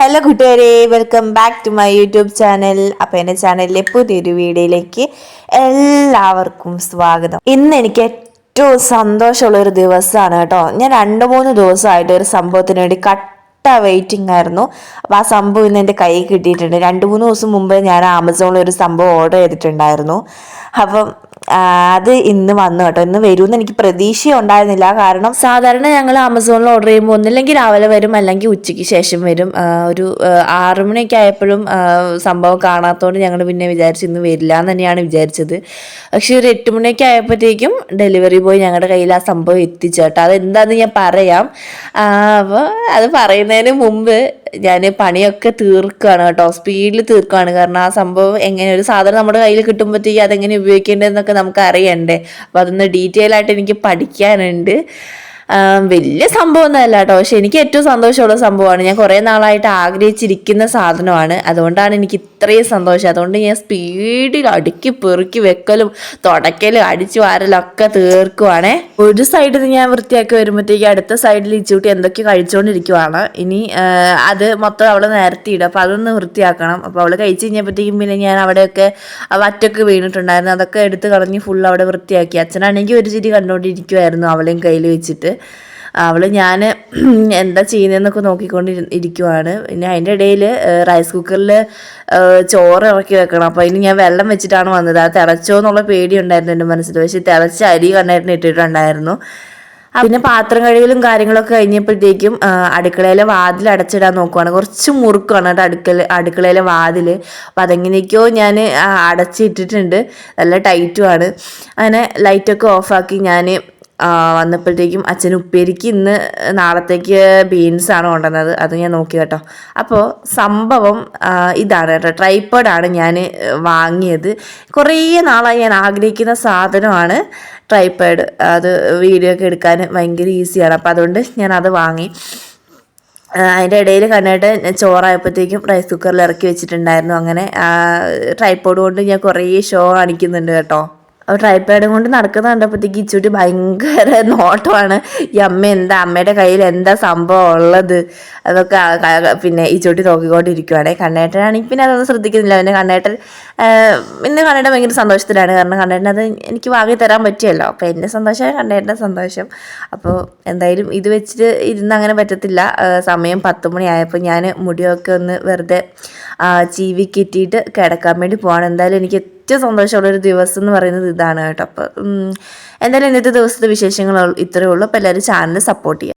Hello കൂട്ടുകാരെ. Welcome back to my YouTube channel അപ്പോൾ എന്റെ ചാനലിലെ പുതിയൊരു വീഡിയോയിലേക്ക് എല്ലാവർക്കും സ്വാഗതം. ഇന്ന് എനിക്ക് ഏറ്റവും സന്തോഷമുള്ള ഒരു ദിവസമാണ് കേട്ടോ. ഞാൻ രണ്ട് മൂന്ന് ദിവസമായിട്ട് ഒരു സംഭവത്തിന് വേണ്ടി കട്ട വെയിറ്റിംഗ് ആയിരുന്നു. അപ്പോൾ ആ സംഭവം ഇന്ന് എന്റെ കയ്യിൽ കിട്ടിയിട്ടുണ്ട്. രണ്ട് മൂന്ന് ദിവസം മുമ്പ് ഞാൻ ആമസോണിൽ ഒരു സംഭവം ഓർഡർ ചെയ്തിട്ടുണ്ടായിരുന്നു. അപ്പം അത് ഇന്ന് വന്നു കേട്ടോ. ഇന്ന് വരുമെന്ന് എനിക്ക് പ്രതീക്ഷ ഉണ്ടായിരുന്നില്ല. കാരണം സാധാരണ ഞങ്ങൾ ആമസോണിൽ ഓർഡർ ചെയ്യുമ്പോൾ ഒന്നില്ലെങ്കിൽ രാവിലെ വരും അല്ലെങ്കിൽ ഉച്ചയ്ക്ക് ശേഷം വരും. ഒരു ആറുമണിയൊക്കെ ആറ് മണിയൊക്കെ ആയപ്പോഴും സംഭവം കാണാത്തതുകൊണ്ട് ഞങ്ങൾ പിന്നെ വിചാരിച്ചു ഇന്ന് വരില്ല എന്ന് തന്നെയാണ് വിചാരിച്ചത്. പക്ഷെ ഒരു എട്ട് മണിയൊക്കെ ആയപ്പോഴത്തേക്കും ഡെലിവറി ബോയ് ഞങ്ങളുടെ കയ്യിൽ ആ സംഭവം എത്തിച്ചേട്ടോ അതെന്താണെന്ന് ഞാൻ പറയാം. അപ്പോൾ അത് പറയുന്നതിന് മുമ്പ് ഞാൻ പണിയൊക്കെ തീർക്കുകയാണ് കേട്ടോ. സ്പീഡിൽ തീർക്കുകയാണ് കാരണം ആ സംഭവം എങ്ങനെ ഒരു സാധനം നമ്മുടെ കയ്യിൽ കിട്ടുമ്പോഴത്തേക്ക് അതെങ്ങനെ ഉപയോഗിക്കേണ്ടതെന്നൊക്കെ നമുക്ക് അറിയണ്ടേ. അപ്പോൾ അതൊന്ന് ഡീറ്റെയിൽ ആയിട്ട് എനിക്ക് പഠിക്കാനുണ്ട്. വലിയ സംഭവമൊന്നുമല്ല കേട്ടോ. പക്ഷെ എനിക്ക് ഏറ്റവും സന്തോഷമുള്ള സംഭവമാണ്. ഞാൻ കുറേ നാളായിട്ട് ആഗ്രഹിച്ചിരിക്കുന്ന സാധനമാണ്. അതുകൊണ്ടാണ് എനിക്ക് ഇത്രയും സന്തോഷം. അതുകൊണ്ട് ഞാൻ സ്പീഡിൽ അടുക്കി പെറുക്കി വെക്കലും തുടക്കലും അടിച്ചു വാരലും ഒക്കെ തീർക്കുവാണേ. ഒരു സൈഡിൽ ഞാൻ വൃത്തിയാക്കി വരുമ്പോഴത്തേക്ക് അടുത്ത സൈഡിൽ ഇച്ചൂട്ടി എന്തൊക്കെ കഴിച്ചുകൊണ്ടിരിക്കുവാണ് ഇനി അത് മൊത്തം അവൾ നിരത്തിയിടും അപ്പോൾ അതൊന്ന് വൃത്തിയാക്കണം. അപ്പോൾ അവൾ കഴിച്ച് കഴിഞ്ഞപ്പോഴത്തേക്കും പിന്നെ ഞാൻ അവിടെയൊക്കെ വറ്റൊക്കെ വീണിട്ടുണ്ടായിരുന്നു. അതൊക്കെ എടുത്ത് കളഞ്ഞ് ഫുൾ അവിടെ വൃത്തിയാക്കി. അച്ഛനാണെങ്കിൽ ഒരു ചിരി കണ്ടുകൊണ്ടിരിക്കുമായിരുന്നു അവളെയും കയ്യിൽ വെച്ചിട്ട്. അവൾ ഞാൻ എന്താ ചെയ്യുന്നതെന്നൊക്കെ നോക്കിക്കൊണ്ട് ഇരിക്കുവാണ്. പിന്നെ അതിന്റെ ഇടയിൽ റൈസ് കുക്കറിൽ ചോറ് ഇറക്കി വെക്കണം. അപ്പോൾ അതിന് ഞാൻ വെള്ളം വെച്ചിട്ടാണ് വന്നത്. അത് തിളച്ചോ എന്നുള്ള പേടിയുണ്ടായിരുന്നു എന്റെ മനസ്സിൽ. പക്ഷേ തിളച്ച അരി കണ്ടായിരുന്നു ഇട്ടിട്ടുണ്ടായിരുന്നു. പിന്നെ പാത്രം കഴുകലും കാര്യങ്ങളൊക്കെ കഴിഞ്ഞപ്പോഴത്തേക്കും അടുക്കളയിലെ വാതിൽ അടച്ചിടാൻ നോക്കുവാണ്. കുറച്ച് മുറുക്കാണ് കേട്ടോ അടുക്കള അടുക്കളയിലെ വാതിൽ അപ്പോൾ അതെങ്ങനെയൊക്കെയോ ഞാൻ അടച്ചിട്ടിട്ടുണ്ട്. നല്ല ടൈറ്റുമാണ് അങ്ങനെ ലൈറ്റൊക്കെ ഓഫാക്കി ഞാൻ വന്നപ്പോഴത്തേക്കും അച്ഛൻ ഉപ്പേരിക്ക് ഇന്ന് നാളത്തേക്ക് ബീൻസ് ആണ് കൊണ്ടുവന്നത്. അത് ഞാൻ നോക്കി കേട്ടോ. അപ്പോൾ സംഭവം ഇതാണ് കേട്ടോ. ട്രൈപ്പോഡാണ് ഞാൻ വാങ്ങിയത്. കുറേ നാളായി ഞാൻ ആഗ്രഹിക്കുന്ന സാധനമാണ് ട്രൈപ്പേഡ് അത് വീഡിയോ ഒക്കെ എടുക്കാൻ ഭയങ്കര ഈസിയാണ് അപ്പോൾ അതുകൊണ്ട് ഞാൻ അത് വാങ്ങി. അതിന്റെ ഇടയിൽ കണ്ടിട്ട് ചോറായപ്പോഴത്തേക്കും റൈസ് കുക്കറിൽ ഇറക്കി വെച്ചിട്ടുണ്ടായിരുന്നു. അങ്ങനെ ട്രൈപ്പോഡ് കൊണ്ട് ഞാൻ കുറേ ഷോ കാണിക്കുന്നുണ്ട് കേട്ടോ. ട്രൈപ്പാഡും കൊണ്ട് നടക്കുന്ന കണ്ടപ്പോഴത്തേക്ക് ഇച്ചൂട്ടി ഭയങ്കര നോട്ടമാണ്. ഈ അമ്മ എന്താ അമ്മയുടെ കയ്യിൽ എന്താ സംഭവം ഉള്ളത്? അതൊക്കെ പിന്നെ ഇച്ചൂട്ടി നോക്കിക്കൊണ്ടിരിക്കുവാണെ. കണ്ണേട്ടനാണെങ്കിൽ പിന്നെ അതൊന്നും ശ്രദ്ധിക്കുന്നില്ല. പിന്നെ കണ്ണേട്ടൻ പിന്നെ കണ്ണേട്ടൻ ഭയങ്കര സന്തോഷത്തിലാണ്. കാരണം കണ്ണേട്ടൻ അത് എനിക്ക് വാങ്ങി തരാൻ പറ്റിയല്ലോ. അപ്പോൾ എന്റെ സന്തോഷമാണ് കണ്ണേട്ടന്റെ സന്തോഷം. അപ്പോൾ എന്തായാലും ഇത് വെച്ചിട്ട് ഇരുന്ന് അങ്ങനെ പറ്റത്തില്ല. സമയം പത്ത് മണിയായപ്പോൾ ഞാൻ മുടിയൊക്കെ ഒന്ന് വെറുതെ ചീവിക്കിട്ടിയിട്ട് ചീവി കിട്ടിയിട്ട് കിടക്കാൻ വേണ്ടി പോകണം എന്തായാലും എനിക്ക് ഏറ്റവും സന്തോഷമുള്ള ഒരു ദിവസം എന്ന് പറയുന്നത് ഇതാണ് കേട്ടോ. അപ്പോൾ ഉം, എന്തായാലും ഇന്നത്തെ ദിവസത്തെ വിശേഷങ്ങൾ ഇത്രയേ ഉള്ളൂ. അപ്പോൾ എല്ലാവരും ചാനൽ സപ്പോർട്ട് ചെയ്യുക